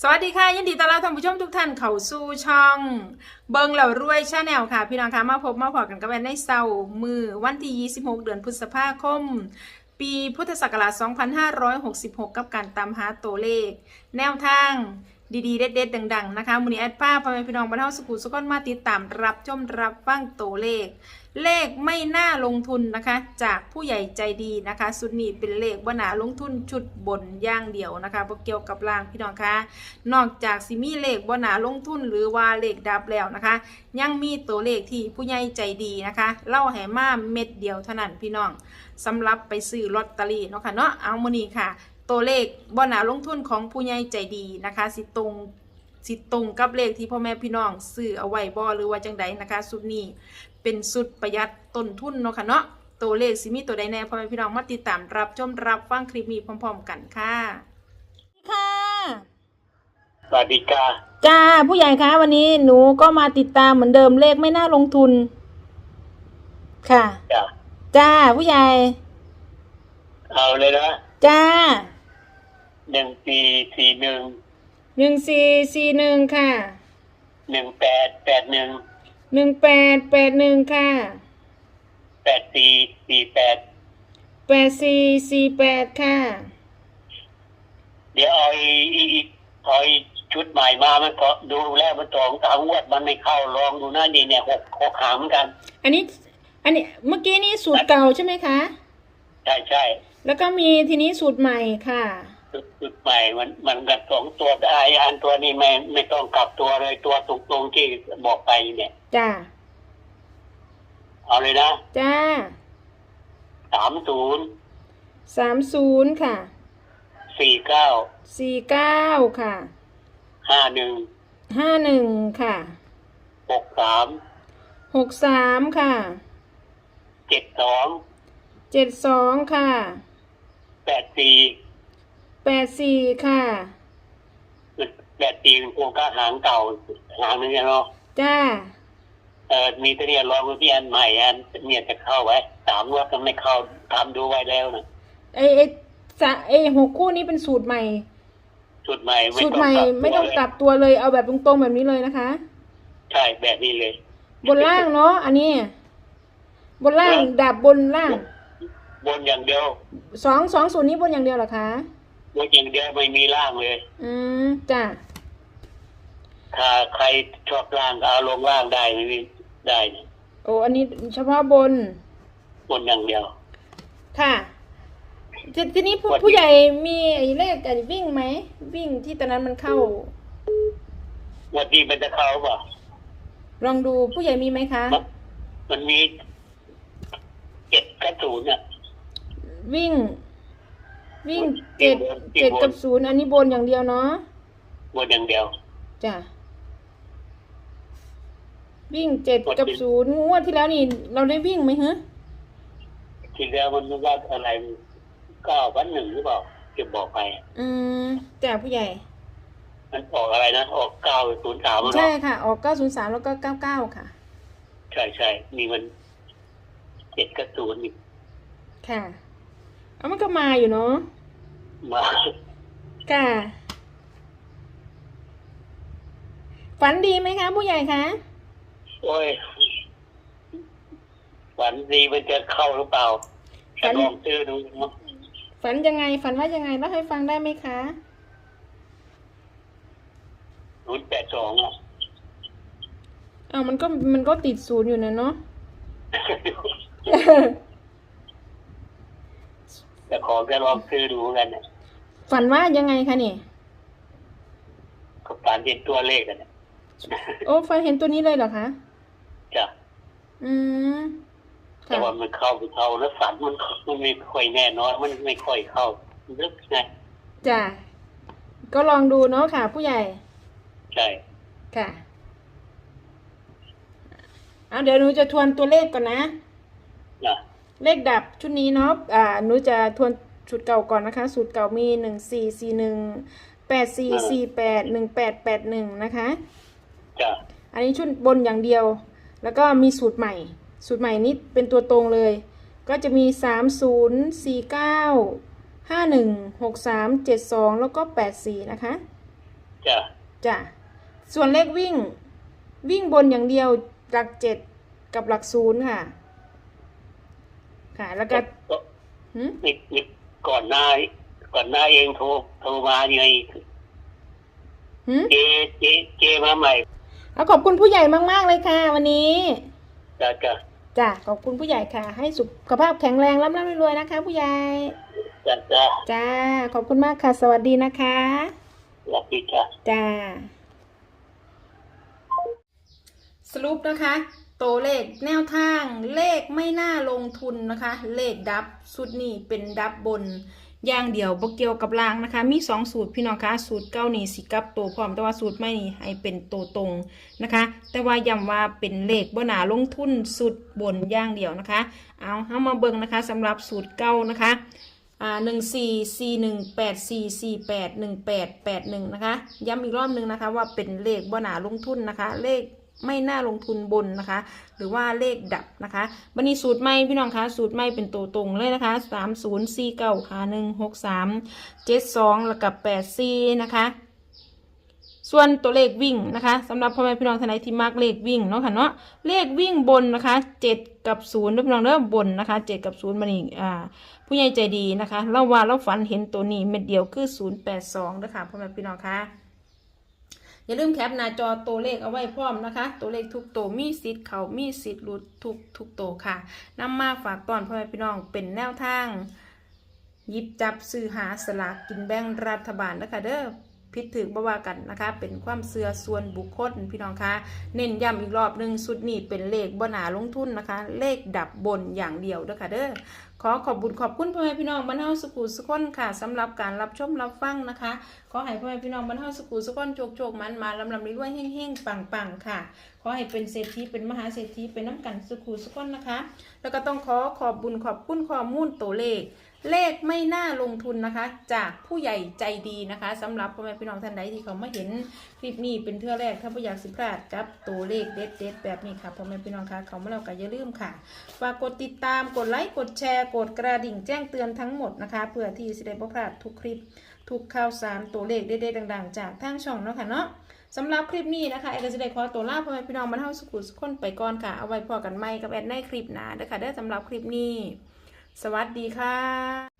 สวัสดีค่ะ ยินดีต้อนรับท่านผู้ชมทุกท่านเข้าสู่ช่อง เบิงเหล่ารวยชาแนลค่ะ พี่น้องคะมาพบมาพอกันกับแอนในเสาร์มือวันที่ 26 เดือนพฤษภาคม ปีพุทธศักราช 2566 กับการตามหาตัวเลข แนวทาง ดีๆ เด็ดๆดัง ๆ นะคะมูนีแอดป้าพ่อแม่พี่น้องบรรเทาสกุลสุกอนมาติดตามรับชมรับฟังตัวเลข เลขไม่น่าลงทุนนะคะ จากผู้ใหญ่ใจดีนะคะ สุดนี้เป็นเลขว่านาลงทุนชุดบนย่างเดียวนะคะเกี่ยวกับล่างพี่น้องคะนอกจากสิมีเลขว่านาลงทุนหรือว่าเลขดับแล้วนะคะ ยังมีตัวเลขที่ผู้ใหญ่ใจดีนะคะ เล่าให้มาเม็ดเดียวเท่านั้นพี่น้องสำหรับไปซื้อลอตเตอรี่เนาะค่ะเนาะเอามื้อนี้ค่ะ ตัวเลขบ่นาลงทุนของผู้ใหญ่ใจดีนะคะ สิตรงสิตรงกับเลขที่พ่อแม่พี่น้องซื้อเอาไว้บ่หรือว่าจังใดนะคะสุดนี้เป็นสุดประหยัดต้นทุนเนาะค่ะเนาะตัวเลขสิมีตัวใดแน่พ่อแม่พี่น้องมาติดตามรับชมรับฟังคลิปนี้พร้อม ๆ กันค่ะค่ะสวัสดีจ้าจ้าผู้ใหญ่คะวันนี้หนูก็มาติดตามเหมือนเดิมเลขไม่น่าลงทุน ค่ะ จ้าจ้าผู้ใหญ่ เอาเลยนะจ้า หนึ่งสี่สี่หนึ่งหนึ่งสี่สี่หนึ่งค่ะหนึ่งแปดแปดหนึ่งหนึ่งแปดแปดหนึ่งค่ะแปดสี่สี่แปดแปดสี่สี่แปดค่ะ เดี๋ยวเอาอีอีอีเอาอีชุดใหม่มามันก็ดูแล้วมันสองสามงวดมันไม่เข้าลองดูนะนี่เนี่ยหกหกหางเหมือนกัน อันนี้ อันนี้เมื่อกี้นี่สูตรเก่าใช่ไหมคะ ใช่ใช่แล้วก็มีทีนี้สูตรใหม่ค่ะ ชุดชุดใหม่มันมันกับสองตัวไออันตัวนี้ไม่ไม่ต้องกลับตัวเลยตัวตรงๆที่บอกไปเนี่ยจ้าเอาเลยนะจ้าสามศูนย์สามศูนย์ค่ะสี่เก้าสี่เก้าค่ะห้าหนึ่งห้าหนึ่งค่ะหกสามหกสามค่ะเจ็ดสองเจ็ดสองค่ะแปดสี่ แปดสี่ค่ะ แปดสี่เป็นโครงการหางเก่าหางนึงเนี่ยเนาะจ้า เออมีตัวเนี่ยลองดูที่อันใหม่อันเนี่ยจะเข้าไว้สามงวดก็ไม่เข้าทำดูไว้แล้วนะไอไอจะไอหกคู่นี้เป็นสูตรใหม่ชุดใหม่ไม่สูตรต้องใหม่กลับไม่ต้องวเลยกลับตัวเลยเอาแบบตรงๆแบบนี้เลยนะคะ ใช่แบบนี้เลย บนล่างเนาะอันนี้ บนล่างดับบนล่าง บนอย่างเดียวสองสองสูตรนี้บนอย่างเดียวเหรอคะ บนอย่างเดียวไม่มีล่างเลย อืมจ้าถ้าใครชอบล่างก็เอาลงล่างได้ไม่มีได้นะโอ้อันนี้เฉพาะบน บนอย่างเดียว ค่ะททีนี้ผู้วันนี้ ผู้ใหญ่มีไอ้เลขไอ้วิ่งไหม วิ่งที่ตอนนั้นมันเข้า วันนี้มันจะเข้าเปล่าลองดูผู้ใหญ่มีไหมคะ มันมันมีเจ็ดกระสูนย์อะวิ่ง วิ่งวิ่เจ็งดบนวิ่งเจ็ดบนกับศูนย์อันนี้บนอย่างเดียวเนาะบนอย่างเดียวจ้ะวิ่งเจ็ดบนกับวิ่งศูนย์งวดที่แล้วนี่เราได้วิ่งไหมฮะทีแล้วมันว่าอะไรเก้าวันหนึ่งหรือเปล่าจะบอกไป อืมจ้ะผู้ใหญ่ มันออกอะไรนะ ออกเก้าศูนย์สามใช่เนาะค่ะ ออกเก้าศูนย์สามแล้วก็เก้าเก้าค่ะ ใช่ใช่นี่มันเจ็ดกระศูนย์นี่ค่ะ เอามันก็มาอยู่เนาะมา ค่ะฝันดีไหมคะ ผู้ใหญ่คะ โอ้ยฝันดีมันจะเข้าหรือเปล่าฝัจะนลองซื้อดูมั้งฝันยังไง ฝันว่ายังไงเล่าให้ฟังได้ไหมคะศูนย์แปดสองอะอ้าวมันก็มันก็ติดศูนย์อยู่นะเนาะ แต่ขอจะลองซื้อดูกันนะฝันว่ายังไงคะนี่ก็ฝันเห็นตัวเลขกันนะโอ้ฝันเห็นตัวนี้เลยเหรอคะจ้ะอืมแต่ค่ะว่ามันเข้าไปเข้าแล้วฝันมันมันไม่ค่อยแน่นอนมันไม่ค่อยเข้าลึกไงจ้ะก็ลองดูเนาะค่ะ ผู้ใหญ่ ใช่ค่ะ เอาเดี๋ยวหนูจะทวนตัวเลขก่อนนะนะ เลขดับชุดนี้เนาะอ่าหนูจะทวนชุดเก่าก่อนนะคะ สูตรเก่ามีหนึ่งสี่สี่หนึ่งแปดสี่สี่แปดหนึ่งแปดแปดหนึ่งนะคะ จ้ะอันนี้ชุดบนอย่างเดียว แล้วก็มีสูตรใหม่ สูตรใหม่นี้เป็นตัวตรงเลย ก็จะมีสามศูนย์สี่เก้าห้าหนึ่งหกสามเจ็ดสองแล้วก็แปดสี่นะคะจ้ะจ้ะส่วนเลขวิ่ง วิ่งบนอย่างเดียวหลักเจ็ดกับหลักศูนย์ค่ะ ค่ะ แล้วก็ก็หืมนี่นี่ก่อนหน้าก่อนหน้าเองโทรโทรมายังไงหืมเจเจเจมาใหม่เอาขอบคุณผู้ใหญ่มากๆเลยค่ะ วันนี้จ้ะจ้ะจ้ะขอบคุณผู้ใหญ่ค่ะ ให้สุขภาพแข็งแรงร่ำร่ำรวยๆนะคะ ผู้ใหญ่จ้ะจ้ะจ้าขอบคุณมากค่ะ สวัสดีนะคะสวัสดีจ้ะจ้าสรุปนะคะ ตัวเลขแนวทางเลขไม่น่าลงทุนนะคะ เลขดับสุดนี้เป็นดับบนอย่างเดียวบ่เกี่ยวกับรางนะคะ มี 2 สูตรพี่น้องคะสูตรเก้านี่สิกับตัวพร้อมแต่ว่าสูตรไม่นี่ให้เป็นตัวตรงนะคะ แต่ว่าย้ำว่าเป็นเลขบ่หนาลงทุนสูตรบนอย่างเดียวนะคะ เอาเฮามาเบิ่งนะคะสำหรับสูตรเก้านะคะอ่าหนึ่งสี่สี่หนึ่งแปดสี่สี่แปดหนึ่งแปดแปดหนึ่งนะคะ ย้ำอีกรอบหนึ่งนะคะว่าเป็นเลขบ่หนาลงทุนนะคะ เลข ไม่น่าลงทุนบนนะคะ หรือว่าเลขดับนะคะบันนี้สูตรไม่พี่น้องคะสูตรไม่เป็นตัวตรงเลยนะคะสามศูนย์สี่เก้าค่ะหนึ่งหกสามเจ็ดสองแล้วกับแปดสี่นะคะส่วนตัวเลขวิ่งนะคะสำหรับพ่อแม่พี่น้องท่านใดที่มักเลขวิ่งเนาะค่ะเนาะเลขวิ่งบนนะคะเจ็ดกับศูนย์พี่น้องเริ่มบนนะคะเจ็ดกับศูนย์มันนี่อ่าผู้ใหญ่ใจดีนะคะเราว่าเราฝันเห็นตัวนี้เม็ดเดียวคือ082นะคะพ่อแม่พี่น้องคะ อย่าลืมแคปหน้าจอตัวเลขเอาไว้พร้อมนะคะ ตัวเลขทุกตัวมีสิทธิ์เขามีสิทธิ์หลุดทุกทุกตัวค่ะนำมาฝากตอนพ่อแม่พี่น้องเป็นแนวทางหยิบจับซื้อหาสลากกินแบ่งรัฐบาลนะคะเด้อ พิดถือบ่ว่ากันนะคะ เป็นความเสื่อส่วนบุคคลพี่น้องคะเน้นย้ำอีกรอบหนึ่งสุดนี้เป็นเลขบนาลงทุนนะคะ เลขดับบนอย่างเดียวเด้อค่ะเด้อขอขอบบุญขอบคุณพ่อแม่พี่น้องบรรเทาสุขุสุขคนค่ะสำหรับการรับชมรับฟังนะคะ ขอให้พ่อแม่พี่น้องบรรเทาสุขุสุขคนโชคโชคมันมาลำลำรวยๆเฮ่งๆปังๆค่ะ ขอให้เป็นเศรษฐีเป็นมหาเศรษฐีเป็นน้ำกันสุขุสุขคนนะคะ แล้วก็ต้องขอขอบบุญขอบคุณข้อมูลตัวเลข เลขไม่น่าลงทุนนะคะ จากผู้ใหญ่ใจดีนะคะสำหรับพ่อแม่พี่น้องท่านใดที่เขามาเห็นคลิปนี้เป็นเทื่อแรกถ้าไม่อยากสิพลาดกับตัวเลขเด็ดๆแบบนี้ค่ะพ่อแม่พี่น้องคะเขามาแล้วก็อย่าลืมค่ะฝากกดติดตามกดไลค์กดแชร์ กดกระดิ่งแจ้งเตือนทั้งหมดนะคะ เพื่อที่จะได้บ่พลาดทุกคลิป ทุกข่าวสารตัวเลขเด็ดๆดังๆ จากทางช่องเนาะค่ะเนาะสำหรับคลิปนี้นะคะเอกจะได้ขอตัวลาพ่อแม่พี่น้องมาเท่าสุขุสุขคนไปก่อนค่ะเอาไว้พอกันใหม่กับแอดในคลิปหนาเด้อค่ะได้อสำหรับคลิปนี้ สวัสดีค่ะ